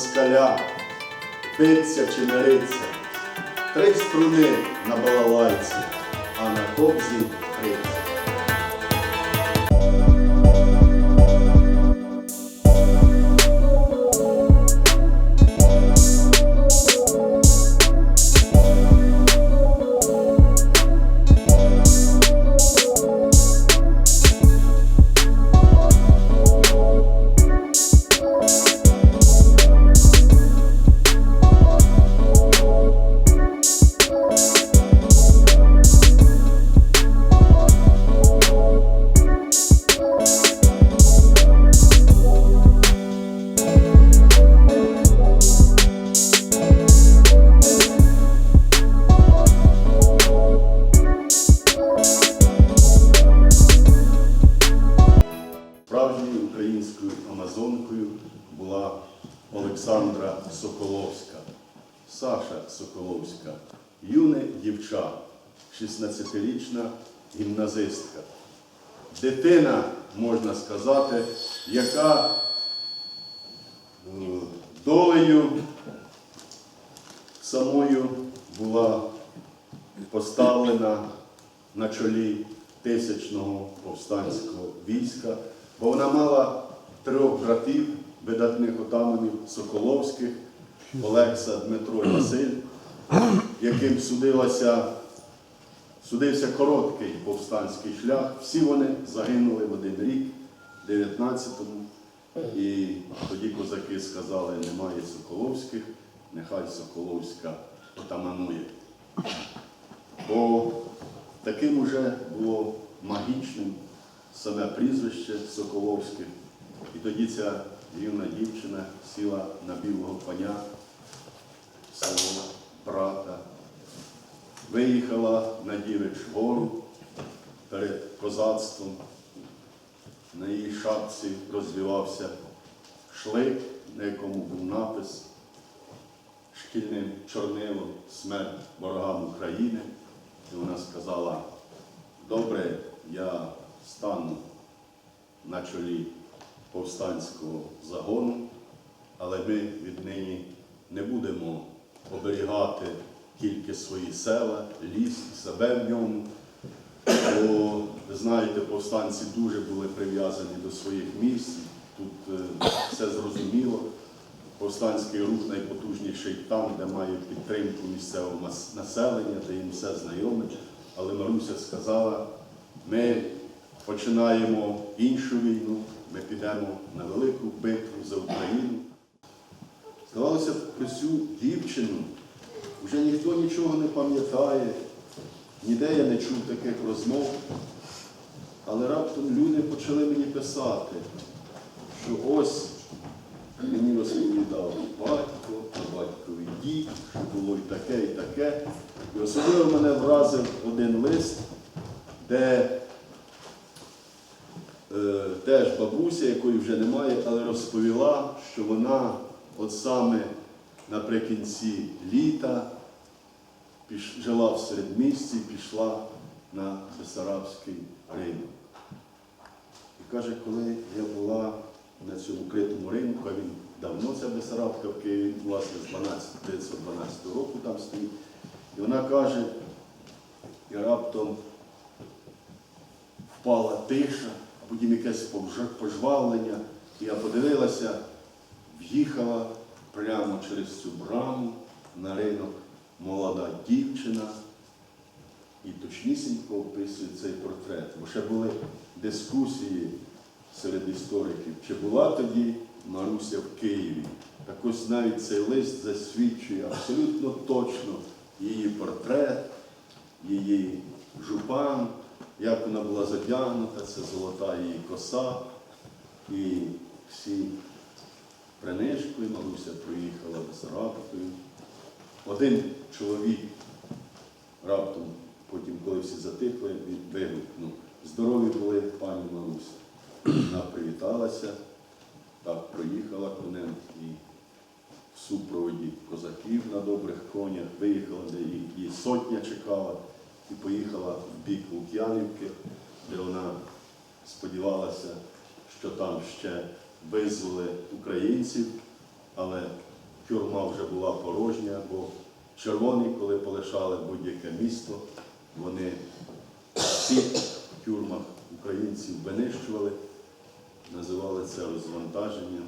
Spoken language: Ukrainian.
москаля, биться чи мириться. Три струни на балалайці, а на кобзі триця. Українською амазонкою була Олександра Соколовська, Саша Соколовська, юне дівча, 16-річна гімназистка. Дитина, можна сказати, яка е, долею самою була поставлена на чолі тисячного повстанського війська, бо вона мала трьох братів, видатних отаманів Соколовських, Олекса, Дмитро і Василь, яким судилася, судився короткий повстанський шлях. Всі вони загинули в один рік, 19-му. І тоді козаки сказали, немає Соколовських, нехай Соколовська отаманує. Бо таким уже було магічним саме прізвище Соколовське. І тоді ця юна дівчина сіла на білого коня свого брата, виїхала на Дівич гору перед козацтвом. На її шапці розвивався шлик, на якому був напис шкільним чорнилом смерть ворогам України. І вона сказала, добре, я стану на чолі повстанського загону, але ми віднині не будемо оберігати тільки свої села, ліс і себе в ньому. Бо, ви знаєте, повстанці дуже були прив'язані до своїх місць. Тут е, все зрозуміло. Повстанський рух найпотужніший там, де має підтримку місцевого населення, де їм все знайоме. Але Маруся сказала, ми починаємо іншу війну, ми підемо на велику битву за Україну. Здавалося, про цю дівчину вже ніхто нічого не пам'ятає, ніде я не чув таких розмов. Але раптом люди почали мені писати, що ось мені розповідав батько, а батькові дід, що було і таке, і таке. І особливо мене вразив один лист, де теж бабуся, якої вже немає, але розповіла, що вона от саме наприкінці літа жила в середмісті, пішла на Бесарабський ринок. І каже, коли я була на цьому критому ринку, а він давно ця Бесарабка в Києві, власне, з 12 1912 року там стоїть. І вона каже, і раптом впала тиша, потім якесь пожвавлення. І я подивилася, в'їхала прямо через цю браму на ринок молода дівчина і точнісінько описує цей портрет. Бо ще були дискусії серед істориків, чи була тоді Маруся в Києві. Так ось навіть цей лист засвідчує абсолютно точно її портрет, її жупан, як вона була задягнута, це золота її коса. І всі принишкою, Маруся проїхала Бесарабкою. Один чоловік раптом, потім, коли всі затихли, він вигукнув. Здорові були пані Маруся. Вона привіталася, так проїхала конем і в супроводі козаків на добрих конях виїхала, де її сотня чекала, і поїхала в бік Лук'янівки, де вона сподівалася, що там ще визвали українців, але тюрма вже була порожня, бо червоні, коли полишали будь-яке місто, вони всі в тюрмах українців винищували, називали це розвантаженням.